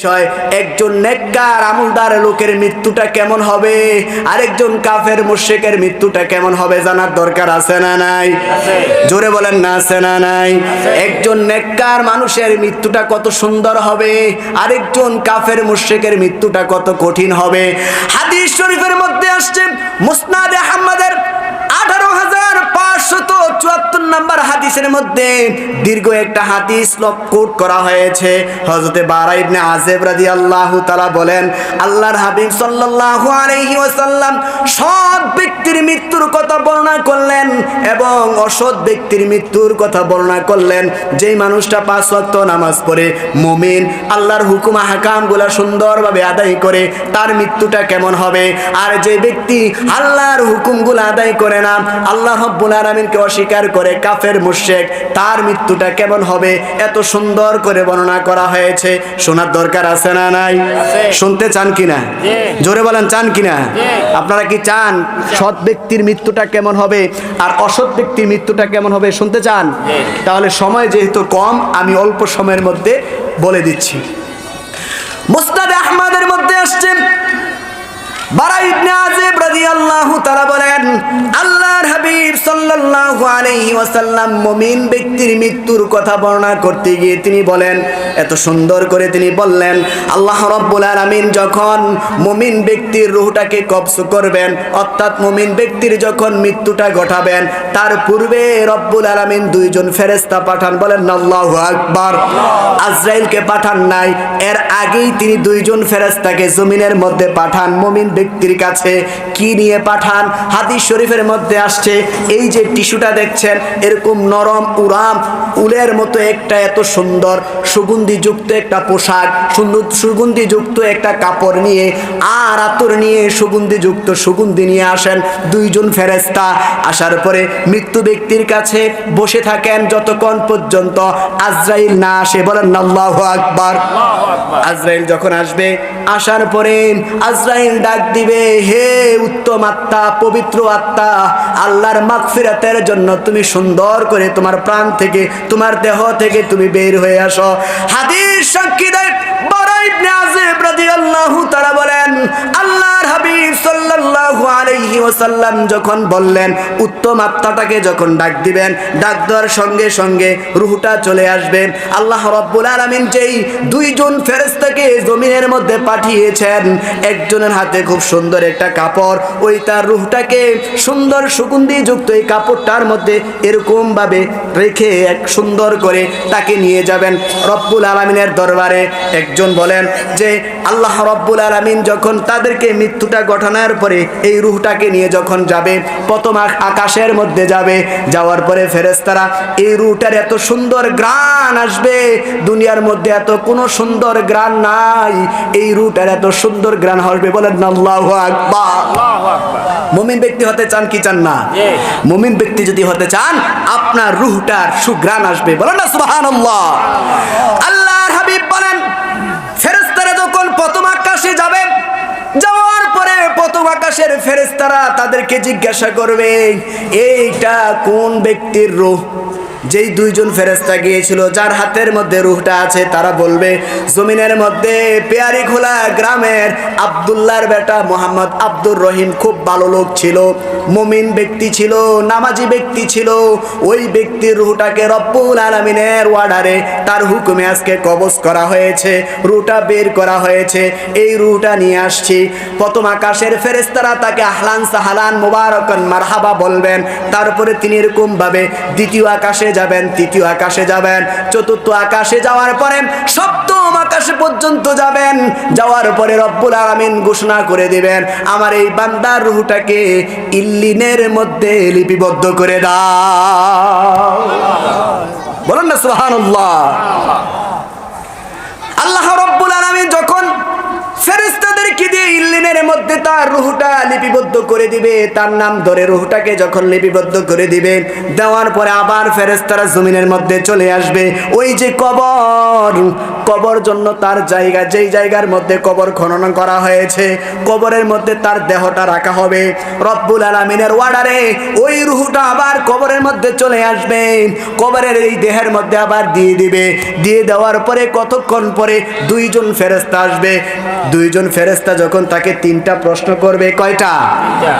বিষয় একজন নেককার আমলদার লোকের মৃত্যুটা কেমন হবে? আরেকজন কাফের মৃত্যুটা কেমন হবে জানার দরকার আছে না নাই? জোরে বলেন না আছে না নাই? একজন নেককার মানুষের মৃত্যুটা কত সুন্দর হবে? আরেকজন কাফের মুশেকের মৃত্যুটা কত কঠিন হবে? হাদিস শরীফের মধ্যে আসছে মুসনাদ হাদিসের মধ্যে দীর্ঘ একটা হাদিস কোট করা হয়েছে। হজরতে বারা ইবনে আজেব রাদি আল্লাহ তালা বলেন, আল্লাহর হাবিব সাল্লাল্লাহু আলাইহি ওয়াসাল্লাম সৎ ব্যক্তির মৃত্যুর কথা বর্ণনা করলেন এবং অসৎ ব্যক্তির মৃত্যুর কথা বর্ণনা করলেন। যেই মানুষটা পাঁচ ওয়াক্ত নামাজ পড়ে, মুমিন, আল্লাহর হুকুম হাকামগুলা সুন্দরভাবে আদায় করে, তার মৃত্যুটা কেমন হবে? আর যে ব্যক্তি আল্লাহর হুকুমগুলো আদায় করে না, আল্লাহ রব্বুল আলামিনকে অস্বীকার করে কাফের মুশরিক তার মৃত্যুটা কেমন হবে? এত সুন্দর করে বর্ণনা করা হয়েছে। শোনার দরকার আছে না নাই? শুনতে চান কিনা? জোরে বলেন চান কিনা? আপনারা কি চান? সৎ ব্যক্তির মৃত্যুটা কেমন হবে? আর অসৎ ব্যক্তির মৃত্যুটা কেমন হবে? শুনতে চান? তাহলে সময় যেহেতু কম আমি অল্প সময়ের মধ্যে বলে দিচ্ছি। মুস্তাদ আহমদের মধ্যে আসছে বারা ইবনে আযিব রাদিয়াল্লাহু তাআলা বলেন সাল্লাল্লাহু আলাইহি ব্যক্তির মৃত্যুর কথা বর্ণনা করতে গিয়ে তিনি বলেন, এত সুন্দর করে তিনি বললেন, আল্লাহ রাব্বুল যখন ব্যক্তির করবেন, অর্থাৎ ব্যক্তির যখন মৃত্যুটা ঘটাবেন, তার পূর্বে রব্বুল দুইজন ফেরেশতা পাঠান, বলেন আজরাইলকে পাঠান নাই, এর আগেই তিনি দুইজন ফেরেশতাকে জমিনের মধ্যে পাঠান, মুমিন ব্যক্তির কাছে কি নিয়ে পাঠান? হাদিস শরীফের মধ্যে আসছে, এই যে টিস্যুটা দেখছেন, এরকম নরম, উরাম, উলের মতো একটা এত সুন্দর সুগন্ধিযুক্ত একটা পোশাক সুগন্ধিযুক্ত একটা কাপড় নিয়ে আর আতর নিয়ে সুগন্ধিযুক্ত সুগন্ধি নিয়ে আসেন দুইজন ফেরেস্তা আসার পরে মৃত্যু ব্যক্তির কাছে বসে থাকেন যতক্ষণ পর্যন্ত আজরাইল না আসে। বলেন, আল্লাহ আকবার। আজরাইল যখন আসবে, আসার পরে আজরাইল ডাক দিবে, হে উত্তম আত্মা, পবিত্র আত্মা, আল্লাহর মাগফিরাতের জন্য তুমি সুন্দর করে তোমার প্রাণ থেকে, তোমার দেহ থেকে তুমি বের হয়ে আসো। হাদিস সাক্ষী দেয় বড় ইবনে আযিব রাদিয়াল্লাহু তাআলা বলেন, আল্লাহর হাবিব সাল্লাল্লাহু আলাইহি ওয়াসাল্লাম যখন বললেন, উত্তম আত্মাটাকে যখন ডাক দিবেন, ডাক দেওয়ার সঙ্গে সঙ্গে রুহটা চলে আসবে। আল্লাহ রাব্বুল আলামিন যেই দুইজন ফেরেশতাকে জমিনের মধ্যে পাঠিয়েছেন, একজনের হাতে খুব সুন্দর একটা কাপড়, ওই তার রুহটাকে সুন্দর সুগন্ধি যুক্ত এই কাপড়টার মধ্যে এরকম ভাবে রেখে এক সুন্দর করে তাকে নিয়ে যাবেন। রব্বুল আলমিনের দরবারে একজন বলেন যে, আল্লাহ রব্বুল আলমিন যখন তাদেরকে মৃত্যুটা ঘটনার পরে এই রুহটাকে নিয়ে যখন যাবে প্রথম আকাশের মধ্যে যাবে যাওয়ার পরে ফেরেস্তারা এই রুহটার এত সুন্দর গ্রান আসবে দুনিয়ার মধ্যে এত কোনো সুন্দর গ্রান নাই এই রুহটার এত সুন্দর গ্রান আসবে। বলেন আল্লাহ আকবার। মুমিন ব্যক্তি হতে চান কি চান না? মুমিন ব্যক্তি যদি হতে চান আপনার রুহটার সুগ্রাণ আসবে। বলেন না সুবহানাল্লাহ। আল্লাহর হাবিব বলেন ফেরেশতারা যখন প্রথম আকাশে যাবে আকাশের ফেরেস্তারা তাদেরকে জিজ্ঞাসা করবে এইটা কোন ব্যক্তির রূহ যেই দুইজন ফেরেস্তা গিয়েছিল, যার হাতের মধ্যে রুহটা আছে, তারা বলবে, জমিনের মধ্যে পেয়ারি খোলা গ্রামের আবদুল্লাহর বেটা মোহাম্মদ আব্দুর রহিম খুব ভালো লোক ছিল, মুমিন ব্যক্তি ছিল, নামাজি ব্যক্তি ছিল। ওই ব্যক্তির রুহটাকে রব্বুল আলমিনের ওয়ার্ডারে তার হুকুমে আজকে কবজ করা হয়েছে, রুহটা বের করা হয়েছে। এই রুহটা নিয়ে আসছি। প্রথম আকাশের ফেরেস্তারা তাকে আহলান সাহালান মুবারকন মারহাবা বলবেন। তারপরে তিনি এরকম ভাবে দ্বিতীয় আকাশে যাবেন, তৃতীয় আকাশে যাবেন, চতুর্থ আকাশে যাওয়ার পরে সপ্তম আকাশে পর্যন্ত যাবেন। যাওয়ার পরে রব্বুল আলামিন ঘোষণা করে দিবেন, আমার এই বান্দার রুহটাকে ইল্লিনের মধ্যে লিপিবদ্ধ করে দাও। বলুন না, সুবহানাল্লাহ। আল্লাহ রব্বুল আলামিন যখন ফেরেশতাদেরকে দিয়ে ইল্লিনের মধ্যে তার রুহটা লিপিবদ্ধ করে দিবে। তার নাম ধরে রুহটাকে যখন লিপিবদ্ধ করে দিবে, দেওয়ার পরে আবার ফেরেশতারা জমিনের মধ্যে চলে আসবে। ওই যে কবর কবর জন্য তার জায়গা, যেই জায়গার মধ্যে কবর খনন করা হয়েছে, কবরের মধ্যে তার দেহটা রাখা হবে। রব্বুল আলমিনের ওয়ার্ডারে ওই রুহুটা আবার কবরের মধ্যে চলে আসবে। কবরের এই দেহের মধ্যে আবার দিয়ে দিবে। দিয়ে দেওয়ার পরে কতক্ষণ পরে দুইজন ফেরেস্তা আসবে। দুইজন ফেরেস্তা যখন তাকে তিনটা প্রশ্ন করবে কয়টা?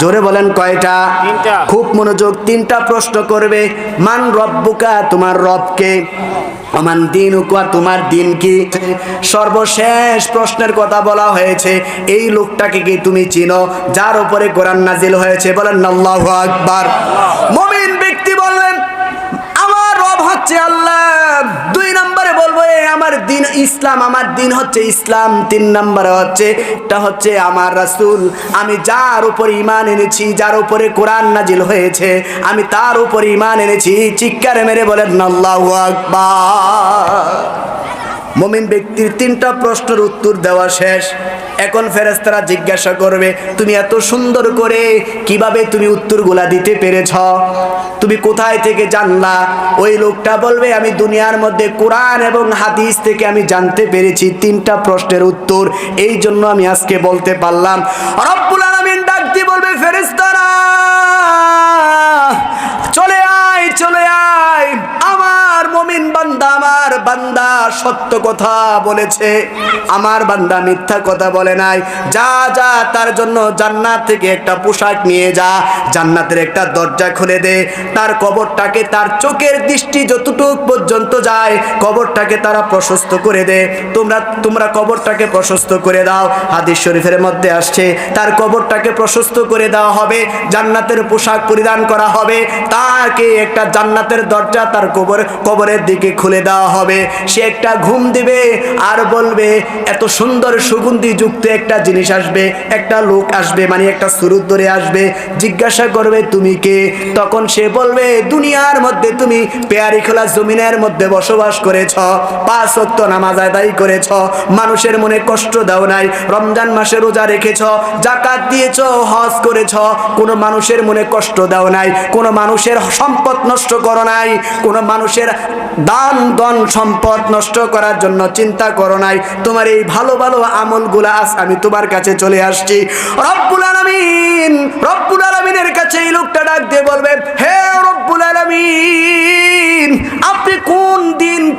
জোরে বলেন কয়টা? খুব মনোযোগ তিনটা প্রশ্ন করবে মান রব্বুকা তোমার রবকে? আমান দিন উকা তোমার দিন কি সর্বশেষ প্রশ্নের কথা বলা হয়েছে এই লোকটাকে কি তুমি চিনো? যার উপরে কোরআন নাজিল হয়েছে বলেন আল্লাহু আকবার। মুমিন ব্যক্তি বলবেন আমার রব হচ্ছে আল্লাহ। দুই নম্বরে আমার দিন ইসলাম, আমার দিন হচ্ছে ইসলাম। তিন নম্বরে হচ্ছে, এটা হচ্ছে আমার রাসুল। আমি যার উপর ইমান এনেছি, যার উপরে কোরআন নাজিল হয়েছে, আমি তার উপর ইমান এনেছি। চিৎকার মেরে বলেন, আল্লাহু আকবার। মমিন ব্যক্তির তিনটা প্রশ্নের উত্তর দেওয়া শেষ। এখন ফেরেস্তারা জিজ্ঞাসা করবে, তুমি এত সুন্দর করে কীভাবে তুমি উত্তরগুলা দিতে পেরেছ? তুমি কোথায় থেকে জানলা? ওই লোকটা বলবে, আমি দুনিয়ার মধ্যে কোরআন এবং হাদিস থেকে আমি জানতে পেরেছি, তিনটা প্রশ্নের উত্তর। এই জন্য আমি আজকে বলতে পারলাম। রব্বুল বলবে ফেরেস্তারা চলে আয় চলে আয়। মমিন বান্দা আমার বান্দা, সত্য কথা বলেছে। আমার বান্দা মিথ্যা কথা বলে নাই। যা যা, তার জন্য জান্নাত থেকে একটা পোশাক নিয়ে যা। জান্নাতের একটা দরজা খুলে দে। তার কবরটাকে তার চোখের দৃষ্টি যতটুক পর্যন্ত যায়, কবরটাকে তারা প্রশস্ত করে দে। তোমরা তোমরা কবরটাকে প্রশস্ত করে দাও। হাদিস শরীফের মধ্যে আসছে, তার কবরটাকে প্রশস্ত করে দেওয়া হবে। জান্নাতের পোশাক পরিধান করা হবে। তাকে একটা জান্নাতের দরজা তার কবর কবরের দিকে খুলে দেওয়া হবে। সে একটা ঘুম দিবে আর বলবে, এত সুন্দর সুগন্ধি যুক্ত একটা জিনিস আসবে, একটা লোক আসবে মানে একটা সুরুত ধরে আসবে, জিজ্ঞাসা করবে তুমি কে? তখন সে বলবে, দুনিয়ার মধ্যে তুমি পেয়ারি খোলা জমিনের মধ্যে বসবাস করেছ, পাঁচ ওয়াক্ত নামাজ আদায় করেছ, মানুষের মনে কষ্ট দাও নাই, রমজান মাসে রোজা রেখেছ জাকাত দিয়েছ, হজ করেছ, কোনো মানুষের মনে কষ্ট দাও নাই, কোনো মানুষের সম্পদ নষ্ট করো নাই, কোনো মানুষের দান দন সম্পদ নষ্ট করার জন্য চিন্তা করো নাই। তোমার এই ভালো ভালো আমলগুলা আজ আমি তোমার কাছে চলে আসছি। রব্বুল আলামিন, রব্বুল আলামিনের কাছে এই লোকটা ডাক দিয়ে বলবে, হে রব্বুল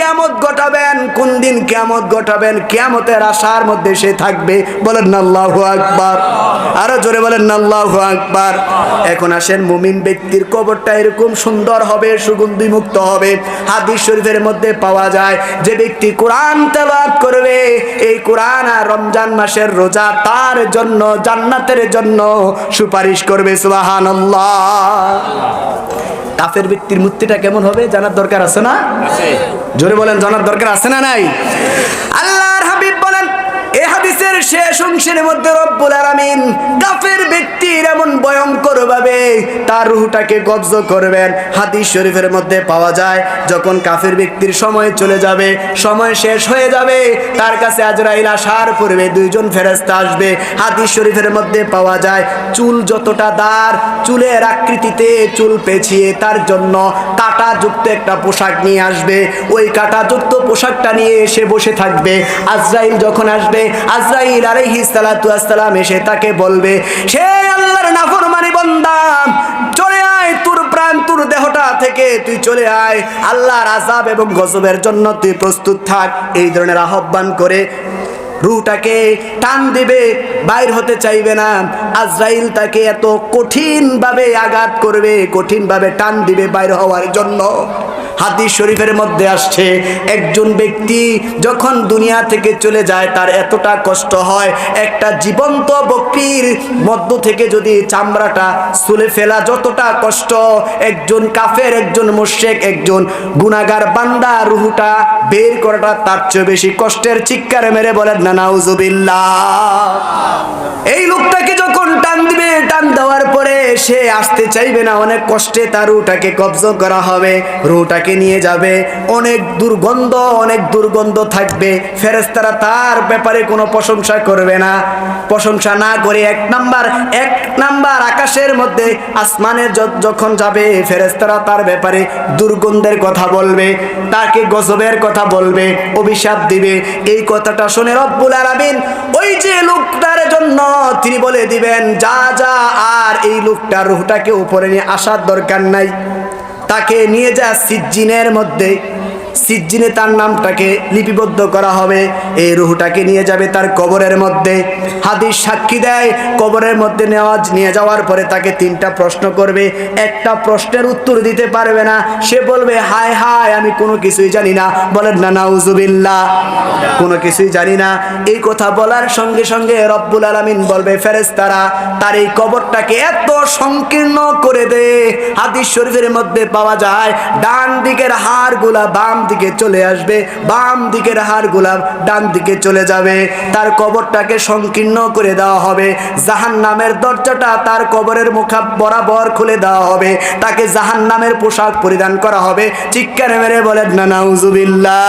দিন কিয়ামত ঘটাবেন, কোন দিন কিয়ামত ঘটাবেন, কিয়ামতের আশার মধ্যে সে থাকবে। বলেন না আল্লাহু আকবার। আরও জোরে বলেন না আল্লাহু আকবার। এখন আসেন মুমিন ব্যক্তির কবরটা এরকম সুন্দর হবে সুগন্ধি মুক্ত হবে। হাদিস শরীফের মধ্যে পাওয়া যায়, যে ব্যক্তি কোরআন তেলাওয়াত করবে, এই কোরআন আর রমজান মাসের রোজা তার জন্য, জান্নাতের জন্য সুপারিশ করবে, সুবহানাল্লাহ। কাফের ব্যক্তির মূর্তিটা কেমন হবে? জানার দরকার আছে না? জোরে বলেন জানার দরকার আছে না নাই? আল্লাহর হাবিব বলেন এ হাদিসের শেষ অংশের মধ্যে রব্বুল আলামিন কাফের ব্যক্তির এমন ভয়ঙ্কর ভাবে তার রুহটাকে কবজ করবেন। হাদিস শরীফের মধ্যে পাওয়া যায়, যখন কাফের ব্যক্তির সময় চলে যাবে, সময় শেষ হয়ে যাবে, তার কাছে আজরাইল আসার পূর্বে দুইজন ফেরেশতা আসবে। হাদিস শরীফের মধ্যে পাওয়া যায়, চুল যতটা দার চুলের আকৃতিতে চুল পেঁচিয়ে তার জন্য কাটা যুক্ত একটা পোশাক নিয়ে আসবে। ওই কাটা যুক্ত পোশাকটা নিয়ে এসে বসে থাকবে। আজরাইল যখন আসবে, আজরাইল আলাইহিস সালাতু আসসালাম এসে তাকে বলবে সে আল্লাহর নাফরমানি বান্দা, চলে আয় তোর প্রাণ, তোর দেহটা থেকে, তুই চলে আয়। আল্লাহর আযাব এবং গজবের জন্য তুই প্রস্তুত থাক। এই ধরনের আহ্বান করে রুটাকে টান দেবে, বাইর হতে চাইবে না। আজরাইল তাকে এত কঠিনভাবে আঘাত করবে, কঠিনভাবে টান দিবে বাইর হওয়ার জন্য। হাদিস শরীফের মধ্যে আসছে, একজন ব্যক্তি যখন দুনিয়া থেকে চলে যায়, তার এতটা কষ্ট হয়, একটা জীবন্ত বকরির মধ্য থেকে যদি চামড়াটা সুলে ফেলা যতটা কষ্ট, একজন কাফের, একজন মোশেক একজন গুনাগার বান্দা রুহুটা বের করাটা তার চেয়ে বেশি কষ্টের চিৎকার মেরে বলেন না। এই লোকটাকে যখন টান দিবে, টান দেওয়ার পরে সে আসতে চাইবে না, অনেক কষ্টে তার রুটাকে কবজ করা হবে, রুটাকে নিয়ে যাবে। অনেক দুর্গন্ধ অনেক দুর্গন্ধ থাকবে। ফেরেস্তারা তার ব্যাপারে কোনো প্রশংসা করবে না। প্রশংসা না করে এক নাম্বার এক নাম্বার আকাশের মধ্যে আসমানের যখন যাবে ফেরেস্তারা তার ব্যাপারে দুর্গন্ধের কথা বলবে, তাকে গজবের কথা বলবে, অভিশাপ দিবে। এই কথাটা শুনে রব্বুল আলামিন ওই যে লোকটার জন্য তিনি বলে দিবেন, যা যা, আর এই লোকটার রুহটাকে উপরে নিয়ে আসার দরকার নাই। তাকে নিয়ে যা সিজ্জিনের মধ্যে। সিজ্জিনে তার নামটাকে লিপিবদ্ধ করা হবে। এই রুহটাকে নিয়ে যাবে তার কবরের মধ্যে। হাদিস সাক্ষী দেয়, কবরের মধ্যে নেওয়া নিয়ে যাওয়ার পরে তাকে তিনটা প্রশ্ন করবে। একটা প্রশ্নের উত্তর দিতে পারবে না। সে বলবে, হায় হায়, আমি কোনো কিছুই জানি না। বলেন, না নাউজুবিল্লাহ কোনো কিছুই জানি না। এই কথা বলার সঙ্গে সঙ্গে রব্বুল আলামিন বলবে, ফেরেশতারা, তার এই কবরটাকে এত সংকীর্ণ করে দে। হাদিস শরীফের মধ্যে পাওয়া যায়, ডান দিকের হাড়গুলা বাম দিকে চলে আসবে বাম দিকের হাড়গুলা ডান দিকে চলে যাবে। তার কবরটাকে সংকীর্ণ করে দেওয়া হবে। জাহান নামের দরজাটা তার কবরের মুখা বরাবর খুলে দেওয়া হবে। তাকে জাহান নামের পোশাক পরিধান করা হবে। চিৎকার মেরে বলেন না নাউজুবিল্লাহ